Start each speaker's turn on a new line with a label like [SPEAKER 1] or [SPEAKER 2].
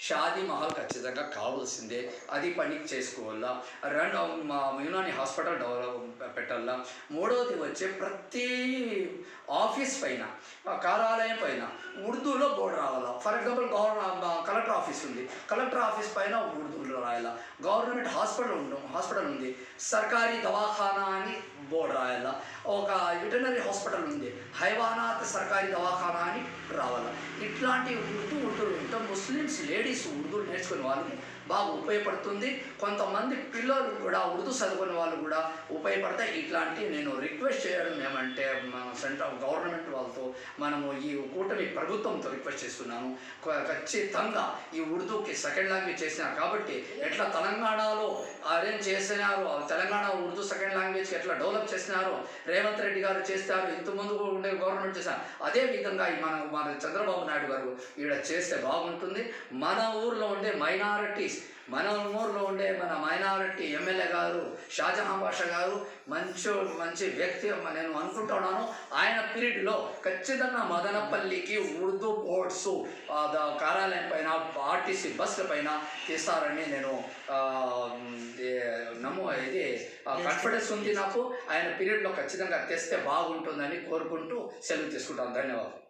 [SPEAKER 1] షాదీ మహల్ ఖచ్చితంగా కావాల్సిందే. అది పనికి చేసుకోవాలా. రెండు మా యునాని హాస్పిటల్ డెవలప్ పెట్టాలా. మూడవది వచ్చే ప్రతి ఆఫీస్ పైన కార్యాలయం పైన ఉర్దూలో బోర్డు రావాలా. For example government collector office ఉంది. కలెక్టర్ ఆఫీస్ పైన ఉర్దూలో రాయాలా. గవర్నమెంట్ హాస్పిటల్ ఉండడం హాస్పిటల్ ఉంది. సర్కారీ దవాఖానా అని బోర్డు రాయాలా. ఒక వెటనరీ హాస్పిటల్ ఉంది. హైవానాత్ సర్కారీ దవాఖానా అని రా ఇట్లాంటి ఉర్దూ ఉర్దూలు ఉంటే ముస్లిమ్స్ లేడీస్ ఉర్దూ నేర్చుకునే వాళ్ళకి బాగా ఉపయోగపడుతుంది. కొంతమంది పిల్లలు కూడా ఉర్దూ చదువుకునే వాళ్ళు కూడా ఉపయోగపడతాయి. ఇట్లాంటి నేను రిక్వెస్ట్ చేయడం ఏమంటే మన సెంట్రల్ గవర్నమెంట్ వాళ్ళతో మనము ఈ కూటమి ప్రభుత్వంతో రిక్వెస్ట్ చేస్తున్నాము. ఖచ్చితంగా ఈ ఉర్దూకి సెకండ్ లాంగ్వేజ్ చేసినారు కాబట్టి ఎట్లా తెలంగాణలో అరేంజ్ చేసినారు తెలంగాణ ఉర్దూ సెకండ్ లాంగ్వేజ్కి ఎట్లా డెవలప్ చేసినారో రేవంత్ రెడ్డి గారు చేస్తారు. ఇంతకుముందు ఉండే గవర్నమెంట్ చేశారు. అదే విధంగా ఈ మన మన చంద్రబాబు నాయుడు గారు ఈడ చేస్తే బాగుంటుంది. మన ఊర్లో ఉండే మైనారిటీస్ మన ఊర్లో ఉండే మన మైనారిటీ ఎమ్మెల్యే గారు షాజహాన్ బాషా గారు మంచి మంచి వ్యక్తి నేను అనుకుంటున్నాను ఆయన పీరియడ్లో ఖచ్చితంగా మదనపల్లికి ఉర్దూ బోర్డ్స్ కార్యాలయం పైన ఆర్టీసీ బస్సుల పైన తీస్తారని నేను నమ్ము ఇది కాన్ఫిడెన్స్ ఉంది నాకు. ఆయన పీరియడ్లో ఖచ్చితంగా తెస్తే బాగుంటుందని కోరుకుంటూ సెలవు తీసుకుంటాను. ధన్యవాదాలు.